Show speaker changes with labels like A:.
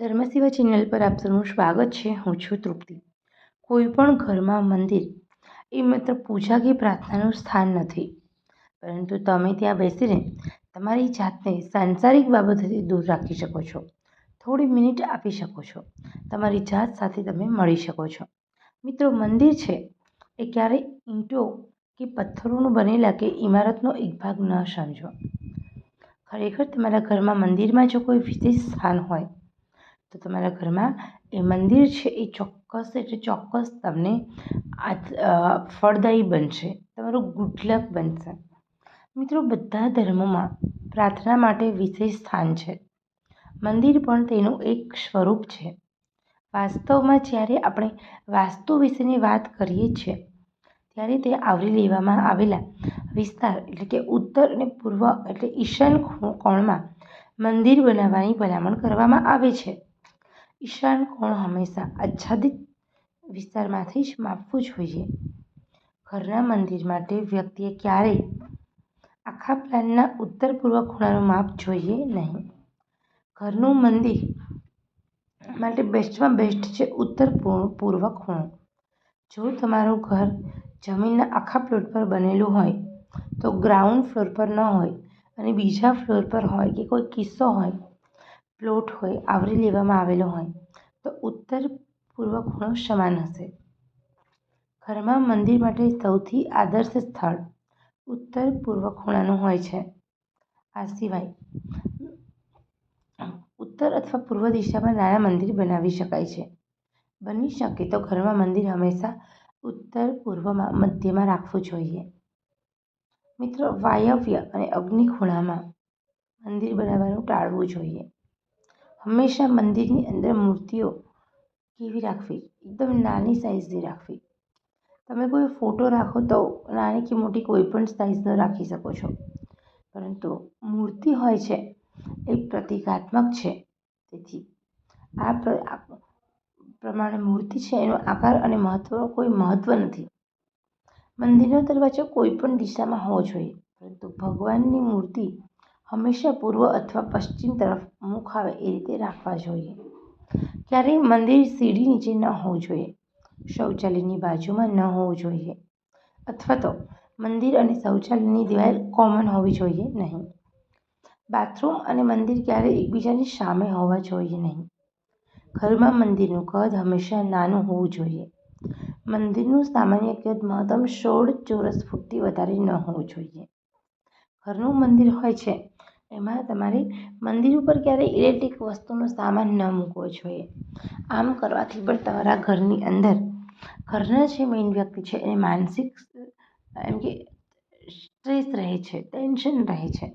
A: ધર્મસેવા channel પર આપ સૌનું સ્વાગત છે. હું છું તૃપ્તિ. કોઈ પણ ઘરમાં મંદિર એ માત્ર પૂજા કે પ્રાર્થનાનું સ્થાન નથી. પરંતુ તમે ત્યાં બેસીને તમારી જાતને સાંસારિક બાબતોથી દૂર રાખી શકો છો. થોડી મિનિટ આપી શકો છો. તમારી જાત સાથે તમે મળી શકો છો. મિત્રો, મંદિર છે એ ક્યારેય ઈંટો કે પથ્થરોનું બનેલા કે ઇમારતનો એક ભાગ ન સમજો. ખરેખર તમારા ઘરમાં મંદિરમાં જો કોઈ વિશેષ સ્થાન હોય તો તમારા ઘરમાં એ મંદિર છે, એ ચોક્કસ એટલે ચોક્કસ તમને ફળદાયી બનશે. તમારું ગુડ લક બનશે. મિત્રો, બધા ધર્મોમાં પ્રાર્થના માટે વિશેષ સ્થાન છે. મંદિર પણ તેનું એક સ્વરૂપ છે. વાસ્તવમાં જ્યારે આપણે વાસ્તુ વિશેની વાત કરીએ છીએ, ત્યારે તે આવરી લેવામાં આવેલા વિસ્તાર એટલે કે ઉત્તર અને પૂર્વ એટલે ઈશાન કોણમાં મંદિર બનાવવાની ભલામણ કરવામાં આવે છે. ઈશાન કોણ હંમેશા આચ્છાદિત વિસ્તારમાંથી જ માપવું જોઈએ? ઘરના મંદિર માટે વ્યક્તિએ ક્યારેય આખા પ્લાનના ઉત્તર પૂર્વ ખૂણાનું માપ જોઈએ નહીં? ઘરનું મંદિર માટે બેસ્ટમાં બેસ્ટ છે ઉત્તર પૂર્વ ખૂણો. જો તમારું ઘર જમીનના આખા પ્લોટ પર બનેલું હોય, તો ગ્રાઉન્ડ ફ્લોર પર ન હોય અને બીજા ફ્લોર પર હોય કે કોઈ કિસ્સો હોય પ્લોટ હોય, આવરી લેવામાં આવેલો હોય, તો ઉત્તર પૂર્વ ખૂણો સમાન હશે. ઘરમાં મંદિર માટે સૌથી આદર્શ સ્થળ ઉત્તર પૂર્વ ખૂણાનું હોય છે. આ સિવાય, ઉત્તર અથવા પૂર્વ દિશામાં નાના મંદિર બનાવી શકાય છે. બની શકે તો ઘરમાં મંદિર હંમેશા ઉત્તર પૂર્વમાં મધ્યમાં રાખવું જોઈએ. મિત્રો, વાયવ્ય અને અગ્નિ ખૂણામાં મંદિર બનાવવાનું ટાળવું જોઈએ. હંમેશા મંદિરની અંદર મૂર્તિઓ કેવી રાખવી? એકદમ નાની સાઇઝની રાખવી. તમે કોઈ ફોટો રાખો તો નાની કે મોટી કોઈ પણ સાઇઝનો રાખી શકો છો. પરંતુ મૂર્તિ હોય છે, એ પ્રતિકાત્મક છે. તેથી આ પ્રમાણે મૂર્તિ છે, એનો આકાર અને મહત્ત્વનો કોઈ મહત્ત્વ નથી. મંદિરનો દરવાજો કોઈ પણ દિશામાં હોવો જોઈએ, પરંતુ ભગવાનની મૂર્તિ હંમેશા પૂર્વ અથવા પશ્ચિમ તરફ મુખ આવે એ રીતે રાખવા જોઈએ. ક્યારેય મંદિર સીડી નીચે ન હોવું જોઈએ. શૌચાલયની બાજુમાં ન હોવું જોઈએ. અથવા તો મંદિર અને શૌચાલયની દિવાલ કોમન હોવી જોઈએ નહીં. બાથરૂમ અને મંદિર ક્યારેય એકબીજાની સામે હોવા જોઈએ નહીં. ઘરમાં મંદિરનું કદ હંમેશા નાનું હોવું જોઈએ. મંદિરનું સામાન્ય કદ મહત્તમ સોળ ચોરસ ફૂટથી વધારે ન હોવું જોઈએ. ઘરનું મંદિર હોય છે એમાં તમારે મંદિર ઉપર ક્યારેય ઇલેક્ટ્રિક વસ્તુનો સામાન ન મૂકવો જોઈએ. આમ કરવાથી પણ તમારા ઘરની અંદર, ઘરના જે મેઇન વ્યક્તિ છે એ માનસિક, એમ કે સ્ટ્રેસ રહે છે ટેન્શન રહે છે.